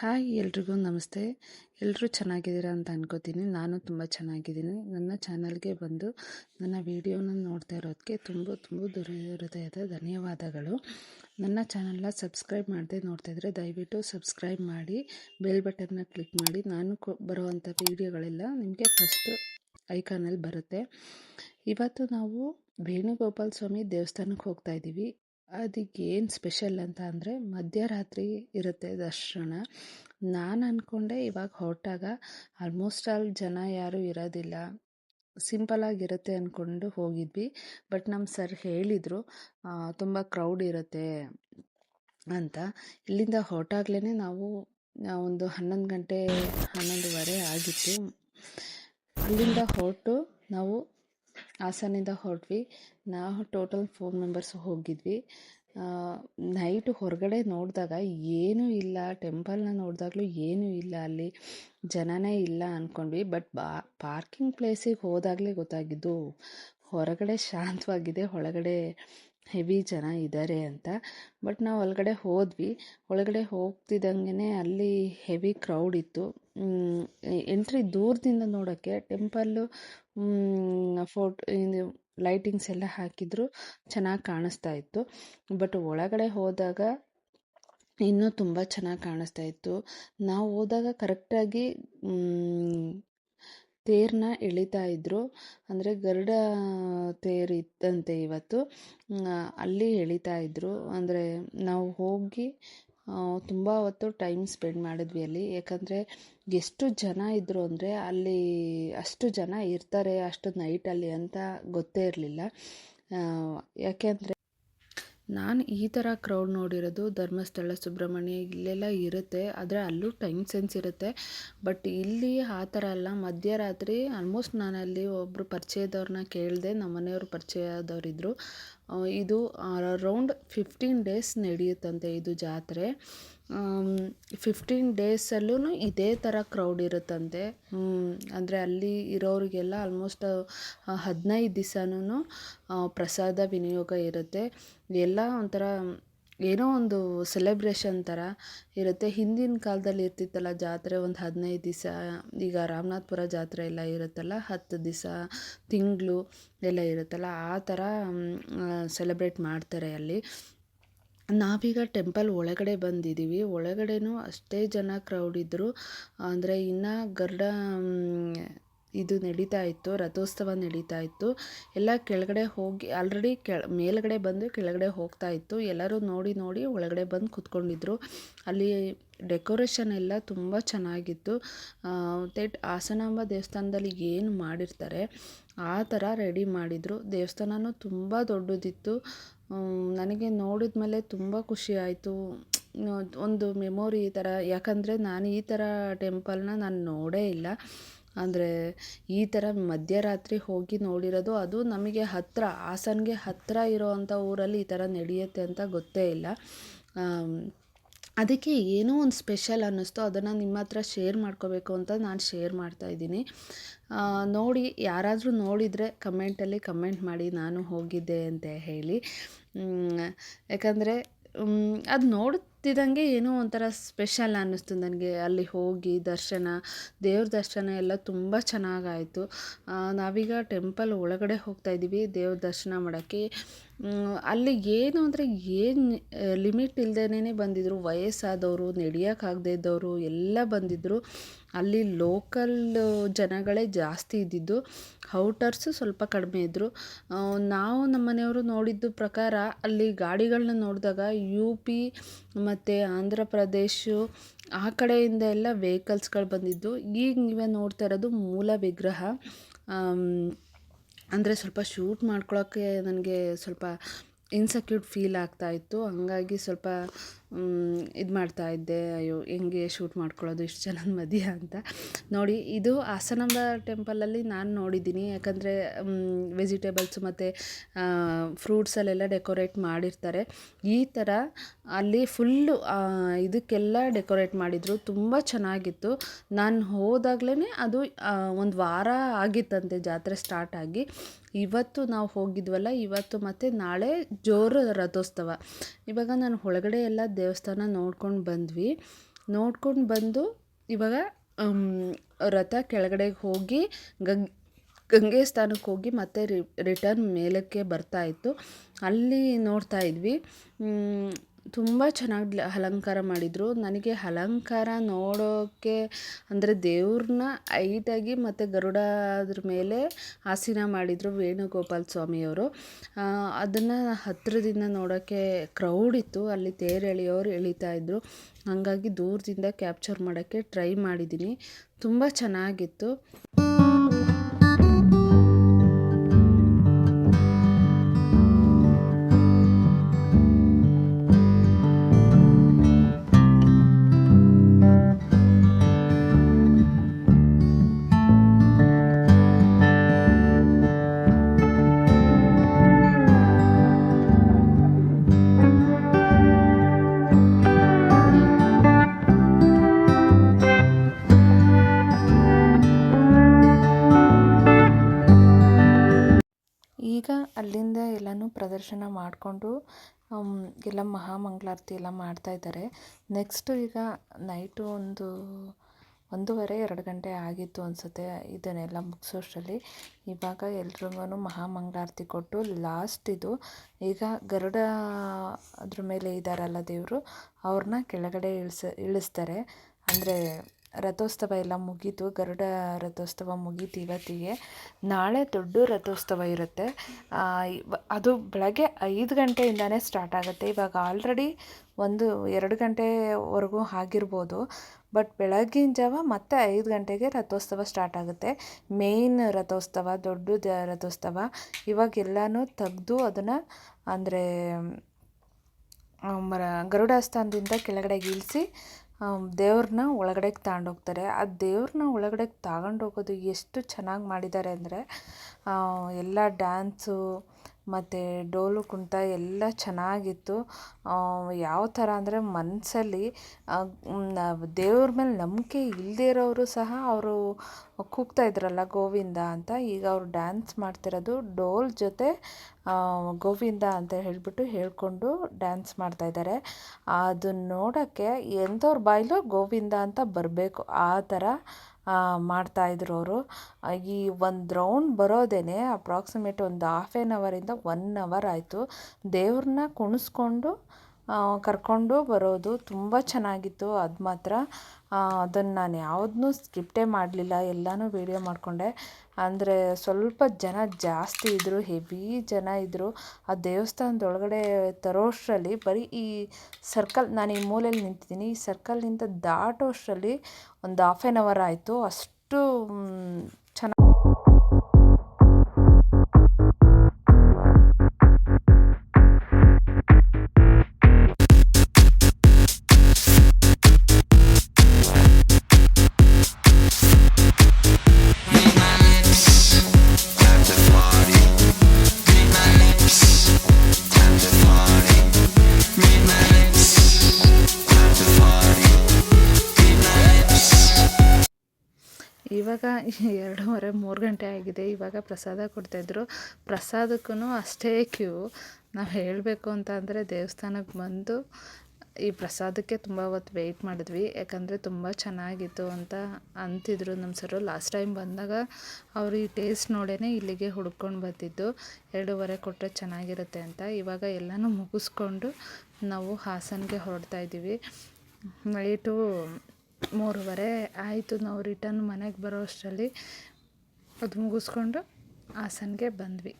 Hi, ಎಲ್ರಿಗೂ ನಮಸ್ತೆ. ಎಲ್ಲರೂ ಚೆನ್ನಾಗಿದ್ದೀರಾ ಅಂತ ಅನ್ಕೋತೀನಿ. ನಾನು ತುಂಬ ಚೆನ್ನಾಗಿದ್ದೀನಿ. ನನ್ನ ಚಾನಲ್ಗೆ ಬಂದು ನನ್ನ ವಿಡಿಯೋನ ನೋಡ್ತಾ ಇರೋದಕ್ಕೆ ತುಂಬ ತುಂಬ ದುರ ಹೃದಯದ ಧನ್ಯವಾದಗಳು. ನನ್ನ ಚಾನಲ್ನ ಸಬ್ಸ್ಕ್ರೈಬ್ ಮಾಡದೆ ನೋಡ್ತಾ ಇದ್ದರೆ ದಯವಿಟ್ಟು ಸಬ್ಸ್ಕ್ರೈಬ್ ಮಾಡಿ, ಬೆಲ್ ಬಟನ್ನ ಕ್ಲಿಕ್ ಮಾಡಿ. ನಾನು ಬರುವಂಥ ವೀಡಿಯೋಗಳೆಲ್ಲ ನಿಮಗೆ ಫಸ್ಟ್ ಐಕಾನಲ್ಲಿ ಬರುತ್ತೆ. ಇವತ್ತು ನಾವು ವೇಣುಗೋಪಾಲ ಸ್ವಾಮಿ ದೇವಸ್ಥಾನಕ್ಕೆ ಹೋಗ್ತಾ ಇದ್ದೀವಿ. ಅದಕ್ಕೆ ಏನು ಸ್ಪೆಷಲ್ ಅಂತ ಅಂದರೆ ಮಧ್ಯರಾತ್ರಿ ಇರುತ್ತೆ ದರ್ಶನ. ನಾನು ಅಂದ್ಕೊಂಡೆ ಇವಾಗ ಹೊರಟಾಗ ಆಲ್ಮೋಸ್ಟ್ ಆಲ್ ಜನ ಯಾರೂ ಇರೋದಿಲ್ಲ. ಸಿಂಪಲ್ ಆಗಿರುತ್ತೆ ಅಂದ್ಕೊಂಡು ಹೋಗಿದ್ವಿ. ಬಟ್ ನಮ್ಮ ಸರ್ ಹೇಳಿದರು ತುಂಬ ಕ್ರೌಡ್ ಇರುತ್ತೆ ಅಂತ. ಇಲ್ಲಿಂದ ಹೊರಟಾಗ್ಲೇ ನಾವು ಒಂದು ಹನ್ನೊಂದು ಗಂಟೆ ಹನ್ನೊಂದುವರೆ ಆಗಿತ್ತು. ಅಲ್ಲಿಂದ ಹೊರಟು ನಾವು ಹಾಸನಿಂದ ಹೊರಟ್ವಿ. ನಾವು ಟೋಟಲ್ ಫೋರ್ ಮೆಂಬರ್ಸ್ ಹೋಗಿದ್ವಿ. ನೈಟು ಹೊರಗಡೆ ನೋಡಿದಾಗ ಏನೂ ಇಲ್ಲ. ಟೆಂಪಲ್ನ ನೋಡಿದಾಗಲೂ ಏನೂ ಇಲ್ಲ ಅಲ್ಲಿ. ಜನನೇ ಇಲ್ಲ ಅಂದ್ಕೊಂಡ್ವಿ ಬಟ್ ಬಾ ಪಾರ್ಕಿಂಗ್ ಪ್ಲೇಸಿಗೆ ಹೋದಾಗಲೇ ಗೊತ್ತಾಗಿದ್ದು ಹೊರಗಡೆ ಶಾಂತವಾಗಿದೆ. ಒಳಗಡೆ ಹೆವಿ ಜನ ಇದ್ದಾರೆ ಅಂತ. ಬಟ್ ನಾವು ಒಳಗಡೆ ಹೋದ್ವಿ. ಒಳಗಡೆ ಹೋಗ್ತಿದ್ದಂಗೆ ಅಲ್ಲಿ ಹೆವಿ ಕ್ರೌಡ್ ಇತ್ತು. ಎಂಟ್ರಿ ದೂರದಿಂದ ನೋಡೋಕ್ಕೆ ಟೆಂಪಲ್ಲು ಫೋಟೋ ಲೈಟಿಂಗ್ಸ್ ಎಲ್ಲ ಹಾಕಿದ್ರು ಚೆನ್ನಾಗಿ ಕಾಣಿಸ್ತಾ ಇತ್ತು. ಬಟ್ ಒಳಗಡೆ ಹೋದಾಗ ಇನ್ನೂ ತುಂಬ ಚೆನ್ನಾಗಿ ಕಾಣಿಸ್ತಾ ಇತ್ತು. ನಾವು ಹೋದಾಗ ಕರೆಕ್ಟಾಗಿ ತೇರನ್ನ ಎಳಿತಾ ಇದ್ರು. ಅಂದರೆ ಗರುಡ ತೇರು ಇತ್ತಂತೆ ಇವತ್ತು. ಅಲ್ಲಿ ಎಳಿತಾ ಇದ್ರು. ಅಂದರೆ ನಾವು ಹೋಗಿ ತುಂಬ ಹೊತ್ತು ಟೈಮ್ ಸ್ಪೆಂಡ್ ಮಾಡಿದ್ವಿ ಅಲ್ಲಿ. ಯಾಕಂದರೆ ಎಷ್ಟು ಜನ ಇದ್ದರು ಅಂದರೆ ಅಲ್ಲಿ ಅಷ್ಟು ಜನ ಇರ್ತಾರೆ ಅಷ್ಟು ನೈಟಲ್ಲಿ ಅಂತ ಗೊತ್ತೇ ಇರಲಿಲ್ಲ. ಯಾಕೆ ಅಂದರೆ ನಾನು ಈ ಥರ ಕ್ರೌಡ್ ನೋಡಿರೋದು ಧರ್ಮಸ್ಥಳ, ಸುಬ್ರಹ್ಮಣ್ಯ ಇಲ್ಲೆಲ್ಲ ಇರುತ್ತೆ. ಆದರೆ ಅಲ್ಲೂ ಟೈಮ್ ಸೆನ್ಸ್ ಇರುತ್ತೆ. ಬಟ್ ಇಲ್ಲಿ ಆ ಥರ ಅಲ್ಲ. ಮಧ್ಯರಾತ್ರಿ ಆಲ್ಮೋಸ್ಟ್ ನಾನು ಅಲ್ಲಿ ಒಬ್ಬರು ಪರಿಚಯದವ್ರನ್ನ ಕೇಳಿದೆ ನಮ್ಮ ಮನೆಯವರು ಪರಿಚಯದವರಿದ್ದರು ಇದು ಅರೌಂಡ್ ಫಿಫ್ಟೀನ್ ಡೇಸ್ ನಡೆಯುತ್ತಂತೆ ಇದು ಜಾತ್ರೆ. ಫಿಫ್ಟೀನ್ ಡೇಸಲ್ಲೂ ಇದೇ ಥರ ಕ್ರೌಡ್ ಇರುತ್ತಂತೆ. ಅಂದರೆ ಅಲ್ಲಿ ಇರೋರಿಗೆಲ್ಲ ಆಲ್ಮೋಸ್ಟ್ ಹದಿನೈದು ದಿವಸನೂ ಪ್ರಸಾದ, ವಿನಿಯೋಗ ಇರುತ್ತೆ. ಎಲ್ಲ ಒಂಥರ, ಏನೋ ಒಂದು ಸೆಲೆಬ್ರೇಷನ್ ಥರ ಇರುತ್ತೆ. ಹಿಂದಿನ ಕಾಲದಲ್ಲಿ ಇರ್ತಿತ್ತಲ್ಲ, ಜಾತ್ರೆ ಒಂದು ಹದಿನೈದು ದಿವಸ, ಈಗ ರಾಮನಾಥ್ಪುರ ಜಾತ್ರೆ ಎಲ್ಲ ಇರುತ್ತಲ್ಲ, ಹತ್ತು ದಿವಸ, ತಿಂಗಳು ಎಲ್ಲ ಇರುತ್ತಲ್ಲ, ಆ ಥರ ಸೆಲೆಬ್ರೇಟ್ ಮಾಡ್ತಾರೆ ಅಲ್ಲಿ. ನಾವೀಗ ಟೆಂಪಲ್ ಒಳಗಡೆ ಬಂದಿದ್ದೀವಿ. ಒಳಗಡೆನೂ ಅಷ್ಟೇ ಜನ ಕ್ರೌಡ್ ಇದ್ದರು ಅಂದರೆ ಇನ್ನು ಗರ್ಡ ಇದು ನಡೀತಾ ಇತ್ತು. ರಥೋತ್ಸವ ನಡೀತಾ ಇತ್ತು. ಎಲ್ಲ ಕೆಳಗಡೆ ಹೋಗಿ ಆಲ್ರೆಡಿ ಕೆಳ, ಮೇಲ್ಗಡೆ ಬಂದು ಕೆಳಗಡೆ ಹೋಗ್ತಾ ಇತ್ತು. ಎಲ್ಲರೂ ನೋಡಿ ನೋಡಿ ಒಳಗಡೆ ಬಂದು ಕುತ್ಕೊಂಡಿದ್ರು. ಅಲ್ಲಿ ಡೆಕೋರೇಷನ್ ಎಲ್ಲ ತುಂಬ ಚೆನ್ನಾಗಿತ್ತು. ತೆಟ್ ಹಾಸನಾಂಬ ದೇವಸ್ಥಾನದಲ್ಲಿ ಏನು ಮಾಡಿರ್ತಾರೆ, ಆ ಥರ ರೆಡಿ ಮಾಡಿದರು. ದೇವಸ್ಥಾನವೂ ತುಂಬ ದೊಡ್ಡದಿತ್ತು. ನನಗೆ ನೋಡಿದ ಮೇಲೆ ತುಂಬ ಖುಷಿ ಆಯಿತು. ಒಂದು ಮೆಮೊರಿ ಈ ಥರ ಯಾಕಂದರೆ ನಾನು ಈ ಥರ ಟೆಂಪಲ್ನ ನಾನು ನೋಡೇ ಇಲ್ಲ. ಅಂದರೆ ಈ ಥರ ಮಧ್ಯರಾತ್ರಿ ಹೋಗಿ ನೋಡಿರೋದು, ಅದು ನಮಗೆ ಹತ್ತಿರ ಹಾಸನ್ಗೆ ಹತ್ತಿರ ಇರೋವಂಥ ಊರಲ್ಲಿ ಈ ಥರ ನಡೆಯುತ್ತೆ ಅಂತ ಗೊತ್ತೇ ಇಲ್ಲ. ಅದಕ್ಕೆ ಏನೋ ಒಂದು ಸ್ಪೆಷಲ್ ಅನ್ನಿಸ್ತು, ಅದನ್ನು ನಿಮ್ಮ ಹತ್ರ ಶೇರ್ ಮಾಡ್ಕೋಬೇಕು ಅಂತ ನಾನು ಶೇರ್ ಮಾಡ್ತಾಯಿದ್ದೀನಿ ನೋಡಿ, ಯಾರಾದರೂ ನೋಡಿದರೆ ಕಮೆಂಟಲ್ಲಿ ಕಮೆಂಟ್ ಮಾಡಿ, ನಾನು ಹೋಗಿದ್ದೆ ಅಂತ ಹೇಳಿ. ಯಾಕಂದರೆ ಅದು ನೋಡ್ತಿದ್ದಂಗೆ ಏನೋ ಒಂಥರ ಸ್ಪೆಷಲ್ ಅನ್ನಿಸ್ತು ನನಗೆ. ಅಲ್ಲಿ ಹೋಗಿ ದರ್ಶನ, ದೇವ್ರ ದರ್ಶನ ಎಲ್ಲ ತುಂಬ ಚೆನ್ನಾಗಾಯಿತು. ನಾವೀಗ ಟೆಂಪಲ್ ಒಳಗಡೆ ಹೋಗ್ತಾ ಇದ್ದೀವಿ ದೇವ್ರ ದರ್ಶನ ಮಾಡೋಕ್ಕೆ. ಅಲ್ಲಿ ಏನು ಅಂದರೆ ಏನು ಲಿಮಿಟ್ ಇಲ್ದೇನೇ ಬಂದಿದ್ದರು ವಯಸ್ಸಾದವರು ನಡೆಯೋಕ್ಕಾಗದೇ ಇದ್ದವರು ಎಲ್ಲ ಬಂದಿದ್ದರು ಅಲ್ಲಿ ಲೋಕಲ್ ಜನಗಳೇ ಜಾಸ್ತಿ ಇದ್ದಿದ್ದು. ಔಟರ್ಸು ಸ್ವಲ್ಪ ಕಡಿಮೆ ಇದ್ದರು ನಾವು ನಮ್ಮನೆಯವರು ನೋಡಿದ್ದು ಪ್ರಕಾರ ಅಲ್ಲಿ ಗಾಡಿಗಳನ್ನ ನೋಡಿದಾಗ ಯು ಪಿ ಮತ್ತು ಆಂಧ್ರ ಪ್ರದೇಶ ಆ ಕಡೆಯಿಂದ ಎಲ್ಲ ವೆಹಿಕಲ್ಸ್ಗಳು ಬಂದಿದ್ದು. ಈಗ ನೀವೇ ನೋಡ್ತಾ ಇರೋದು ಮೂಲ ವಿಗ್ರಹ. ಅಂದರೆ ಸ್ವಲ್ಪ ಶೂಟ್ ಮಾಡ್ಕೊಳ್ಳೋಕ್ಕೆ ನನಗೆ ಸ್ವಲ್ಪ ಇನ್ಸೆಕ್ಯೂರ್ಡ್ ಫೀಲ್ ಆಗ್ತಾಯಿತ್ತು ಹಾಗಾಗಿ ಸ್ವಲ್ಪ ಇದು ಮಾಡ್ತಾ ಇದ್ದೆ. ಅಯ್ಯೋ, ಹೆಂಗೆ ಶೂಟ್ ಮಾಡ್ಕೊಳ್ಳೋದು ಇಷ್ಟು ಜನದ ಮಧ್ಯ ಅಂತ. ನೋಡಿ, ಇದು ಹಾಸನಾಂಬ ಟೆಂಪಲಲ್ಲಿ ನಾನು ನೋಡಿದ್ದೀನಿ. ಯಾಕಂದರೆ ವೆಜಿಟೇಬಲ್ಸ್ ಮತ್ತು ಫ್ರೂಟ್ಸಲ್ಲೆಲ್ಲ ಡೆಕೋರೇಟ್ ಮಾಡಿರ್ತಾರೆ. ಈ ಥರ ಅಲ್ಲಿ ಫುಲ್ಲು ಇದಕ್ಕೆಲ್ಲ ಡೆಕೋರೇಟ್ ಮಾಡಿದರು. ತುಂಬ ಚೆನ್ನಾಗಿತ್ತು. ನಾನು ಹೋದಾಗಲೇ ಅದು ಒಂದು ವಾರ ಆಗಿತ್ತಂತೆ ಜಾತ್ರೆ ಸ್ಟಾರ್ಟ್ ಆಗಿ. ಇವತ್ತು ನಾವು ಹೋಗಿದ್ವಲ್ಲ, ಇವತ್ತು ಮತ್ತು ನಾಳೆ ಜೋರು ರಥೋತ್ಸವ. ಇವಾಗ ನಾನು ಒಳಗಡೆ ಎಲ್ಲ ದೇವಸ್ಥಾನ ನೋಡ್ಕೊಂಡು ಬಂದ್ವಿ. ನೋಡ್ಕೊಂಡು ಬಂದು ಇವಾಗ ರಥ ಕೆಳಗಡೆಗೆ ಹೋಗಿ, ಗಂಗ್, ಗಂಗೆ ಸ್ಥಾನಕ್ಕೆ ಹೋಗಿ ಮತ್ತೆ ರಿಟರ್ನ್ ಮೇಲಕ್ಕೆ ಬರ್ತಾ ಇತ್ತು. ಅಲ್ಲಿ ನೋಡ್ತಾ ಇದ್ವಿ. ತುಂಬ ಚೆನ್ನಾಗಿ ಅಲಂಕಾರ ಮಾಡಿದರು. ನನಗೆ ಅಲಂಕಾರ ನೋಡೋಕ್ಕೆ ಅಂದರೆ ದೇವ್ರನ್ನ ಐಟಾಗಿ ಮತ್ತು ಗರುಡ ಅದ್ರ ಮೇಲೆ ಆಸೀನ ಮಾಡಿದರು ವೇಣುಗೋಪಾಲ್ ಸ್ವಾಮಿಯವರು. ಅದನ್ನು ಹತ್ತಿರದಿಂದ ನೋಡೋಕ್ಕೆ ಕ್ರೌಡ್ ಇತ್ತು. ಅಲ್ಲಿ ತೇರು ಎಳೆಯೋರು ಎಳೀತಾ ಇದ್ದರು ಹಾಗಾಗಿ ದೂರದಿಂದ ಕ್ಯಾಪ್ಚರ್ ಮಾಡೋಕ್ಕೆ ಟ್ರೈ ಮಾಡಿದ್ದೀನಿ ತುಂಬ ಚೆನ್ನಾಗಿತ್ತು. ಅಲ್ಲಿಂದ ಎಲ್ಲನೂ ಪ್ರದರ್ಶನ ಮಾಡಿಕೊಂಡು ಎಲ್ಲ ಮಹಾಮಂಗಳಾರತಿ ಎಲ್ಲ ಮಾಡ್ತಾಯಿದ್ದಾರೆ ನೆಕ್ಸ್ಟು ಈಗ ನೈಟು ಒಂದು, ಒಂದೂವರೆ, ಎರಡು ಗಂಟೆ ಆಗಿತ್ತು ಅನಿಸುತ್ತೆ ಇದನ್ನೆಲ್ಲ ಮುಗಿಸೋಷ್ಟರಲ್ಲಿ. ಇವಾಗ ಎಲ್ರಿಗೂ ಮಹಾಮಂಗಳಾರತಿ ಕೊಟ್ಟು ಲಾಸ್ಟ್ ಇದು. ಈಗ ಗರುಡ ಅದ್ರ ಮೇಲೆ ಇದ್ದಾರಲ್ಲ ದೇವರು, ಅವ್ರನ್ನ ಕೆಳಗಡೆ ಇಳಿಸ, ಇಳಿಸ್ತಾರೆ. ಅಂದರೆ ರಥೋತ್ಸವ ಎಲ್ಲ ಮುಗೀತು, ಗರುಡ ರಥೋತ್ಸವ ಮುಗೀತು ಇವತ್ತಿಗೆ. ನಾಳೆ ದೊಡ್ಡ ರಥೋತ್ಸವ ಇರುತ್ತೆ. ಅದು ಬೆಳಗ್ಗೆ ಐದು ಗಂಟೆಯಿಂದನೇ ಸ್ಟಾರ್ಟ್ ಆಗುತ್ತೆ. ಇವಾಗ ಆಲ್ರೆಡಿ ಒಂದು ಎರಡು ಗಂಟೆವರೆಗೂ ಆಗಿರ್ಬೋದು. ಬಟ್ ಬೆಳಗಿನ ಜಾವ ಮತ್ತೆ ಐದು ಗಂಟೆಗೆ ರಥೋತ್ಸವ ಸ್ಟಾರ್ಟ್ ಆಗುತ್ತೆ. ಮೇಯ್ನ್ ರಥೋತ್ಸವ, ದೊಡ್ಡ ರಥೋತ್ಸವ. ಇವಾಗೆಲ್ಲನೂ ತೆಗೆದು ಅದನ್ನು ಅಂದರೆ ಮರ ಗರುಡಾಸ್ಥಾನದಿಂದ ಕೆಳಗಡೆಗೆ ಇಳಿಸಿ ದೇವ್ರನ್ನ ಒಳಗಡೆಗೆ ತಗೊಂಡೋಗ್ತಾರೆ ಆ ದೇವ್ರನ್ನ ಒಳಗಡೆಗೆ ತಗೊಂಡೋಗೋದು ಎಷ್ಟು ಚೆನ್ನಾಗಿ ಮಾಡಿದ್ದಾರೆ ಅಂದರೆ ಎಲ್ಲ ಡ್ಯಾನ್ಸು ಮತ್ತು ಡೋಲು ಕುಣಿತ ಎಲ್ಲ ಚೆನ್ನಾಗಿತ್ತು. ಯಾವ ಥರ ಅಂದರೆ ಮನಸ್ಸಲ್ಲಿ ದೇವ್ರ ಮೇಲೆ ನಂಬಿಕೆ ಇಲ್ಲದೇ ಇರೋರು ಸಹ ಅವರು ಕೂಗ್ತಾ ಇದ್ರಲ್ಲ ಗೋವಿಂದ ಅಂತ. ಈಗ ಅವರು ಡ್ಯಾನ್ಸ್ ಮಾಡ್ತಿರೋದು ಡೋಲ್ ಜೊತೆ ಗೋವಿಂದ ಅಂತ ಹೇಳಿಬಿಟ್ಟು ಹೇಳಿಕೊಂಡು ಡ್ಯಾನ್ಸ್ ಮಾಡ್ತಾಯಿದ್ದಾರೆ ಅದನ್ನ ನೋಡೋಕ್ಕೆ ಎಂಥವ್ರ ಬಾಯಲ್ಲೂ ಗೋವಿಂದ ಅಂತ ಬರಬೇಕು. ಆ ಥರ ಮಾಡ್ತಾಯಿದ್ರು ಅವರು. ಈ ಒಂದು ರೌಂಡ್ ಬರೋದೇ ಅಪ್ರಾಕ್ಸಿಮೇಟ್ ಒಂದು ಹಾಫ್ ಆ್ಯನ್ ಅವರಿಂದ ಒನ್ ಅವರ್ ಆಯಿತು. ದೇವ್ರನ್ನ ಕುಣಿಸ್ಕೊಂಡು ಕರ್ಕೊಂಡು ಬರೋದು ತುಂಬ ಚೆನ್ನಾಗಿತ್ತು. ಅದು ಮಾತ್ರ ಅದನ್ನು ನಾನು ಯಾವುದನ್ನೂ ಸ್ಕಿಪ್ಟೇ ಮಾಡಲಿಲ್ಲ. ಎಲ್ಲನೂ ವೀಡಿಯೋ ಮಾಡಿಕೊಂಡೆ. ಅಂದರೆ ಸ್ವಲ್ಪ ಜನ ಜಾಸ್ತಿ ಇದ್ದರು ಹೆವಿ ಜನ ಇದ್ದರು ಆ ದೇವಸ್ಥಾನದೊಳಗಡೆ ತರೋಷ್ಟರಲ್ಲಿ ಬರೀ ಈ ಸರ್ಕಲ್ ನಾನು ಈ ಮೂಲೆಯಲ್ಲಿ ನಿಂತಿದ್ದೀನಿ, ಈ ಸರ್ಕಲ್ನಿಂದ ದಾಟೋಷ್ಟರಲ್ಲಿ ಒಂದು ಹಾಫ್ ಆ್ಯನ್ ಅವರ್ ಆಯಿತು. ಅಷ್ಟು ಇವಾಗ ಎರಡೂವರೆ, ಮೂರು ಗಂಟೆ ಆಗಿದೆ. ಇವಾಗ ಪ್ರಸಾದ ಕೊಡ್ತಾಯಿದ್ರು ಪ್ರಸಾದಕ್ಕೂ ಅಷ್ಟೇ ಕ್ಯೂ. ನಾವು ಹೇಳಬೇಕು ಅಂತ ಅಂದರೆ ದೇವಸ್ಥಾನಕ್ಕೆ ಬಂದು ಈ ಪ್ರಸಾದಕ್ಕೆ ತುಂಬ ಹೊತ್ತು ವೆಯ್ಟ್ ಮಾಡಿದ್ವಿ. ಯಾಕಂದರೆ ತುಂಬ ಚೆನ್ನಾಗಿತ್ತು ಅಂತ ಅಂತಿದ್ರು ನಮ್ಮ ಸರು ಲಾಸ್ಟ್ ಟೈಮ್ ಬಂದಾಗ ಅವರು ಈ ಟೇಸ್ಟ್ ನೋಡೇ ಇಲ್ಲಿಗೆ ಹುಡ್ಕೊಂಡು ಬಂದಿದ್ದು ಎರಡೂವರೆ ಕೊಟ್ಟರೆ ಚೆನ್ನಾಗಿರುತ್ತೆ ಅಂತ. ಇವಾಗ ಎಲ್ಲನೂ ಮುಗಿಸ್ಕೊಂಡು ನಾವು ಹಾಸನಿಗೆ ಹೊರಡ್ತಾ ಇದ್ದೀವಿ ನೈಟು ಮೂರುವರೆ ಆಯಿತು ನಾವು ರಿಟರ್ನ್ ಮನೆಗೆ ಬರೋ ಅಷ್ಟರಲ್ಲಿ. ಅದು ಮುಗಿಸ್ಕೊಂಡು ಹಾಸನ್ಗೆ ಬಂದ್ವಿ.